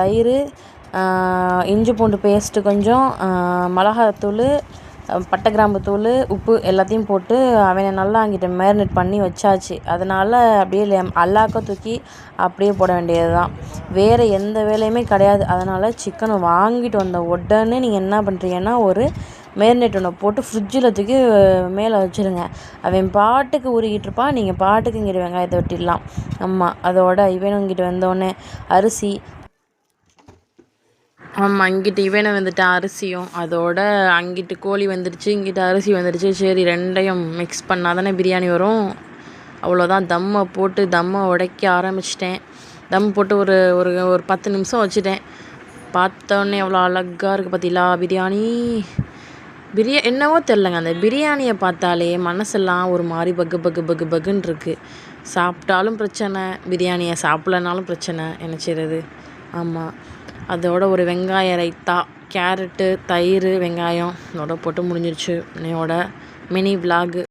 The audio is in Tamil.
தயிர் இஞ்சி பூண்டு பேஸ்ட்டு கொஞ்சம் மிளகாத்தூள் பட்டை கிராம்பு தூள் உப்பு எல்லாத்தையும் போட்டு அவனை நல்லா அங்கிட்ட மேரினேட் பண்ணி வச்சாச்சு. அதனால் அப்படியே லெம் அல்லாக்க தூக்கி அப்படியே போட வேண்டியது தான் வேறு எந்த வேலையுமே கிடையாது. அதனால் சிக்கனை வாங்கிட்டு வந்த உடனே நீங்கள் என்ன பண்ணுறீங்கன்னா ஒரு மேரினேட் ஒன்று போட்டு ஃப்ரிட்ஜில் தூக்கி மேலே வச்சுருங்க. அவன் பாட்டுக்கு உருகிட்டு இருப்பான் நீங்கள் பாட்டுக்கு இங்கிட்டு வெங்காயத்தை வெட்டிடலாம். ஆமாம் அதோட இவனும் இங்கிட்டு வந்தோடனே அரிசி ஆமாம் இங்கிட்டு இவனை வந்துட்டு அரிசியும் அதோட அங்கிட்டு கோழி வந்துடுச்சு இங்கிட்டு அரிசி வந்துடுச்சு சரி ரெண்டையும் மிக்ஸ் பண்ணால் தானே பிரியாணி வரும். அவ்வளோதான் தம்மை போட்டு தம்மை உடைக்க ஆரம்பிச்சிட்டேன். தம் போட்டு ஒரு ஒரு ஒரு பத்து நிமிஷம் வச்சுட்டேன். பார்த்தோன்னே எவ்வளோ அழகாக இருக்குது பார்த்தீங்களா பிரியாணி. பிரியா என்னவோ தெரிலங்க அந்த பிரியாணியை பார்த்தாலே மனசெல்லாம் ஒரு மாதிரி பக்கு பக்கு பக்கு பக்குன்னு இருக்குது சாப்பிட்டாலும் பிரச்சனை பிரியாணியை சாப்பிட்லனாலும் பிரச்சனை என்ன செய்கிறது ஆமாம் அதோட ஒரு வெங்காய ரைத்தா கேரட்டு தயிர் வெங்காயம் இதோட போட்டு முடிஞ்சிருச்சு. இன்னையோட மினி விலாகு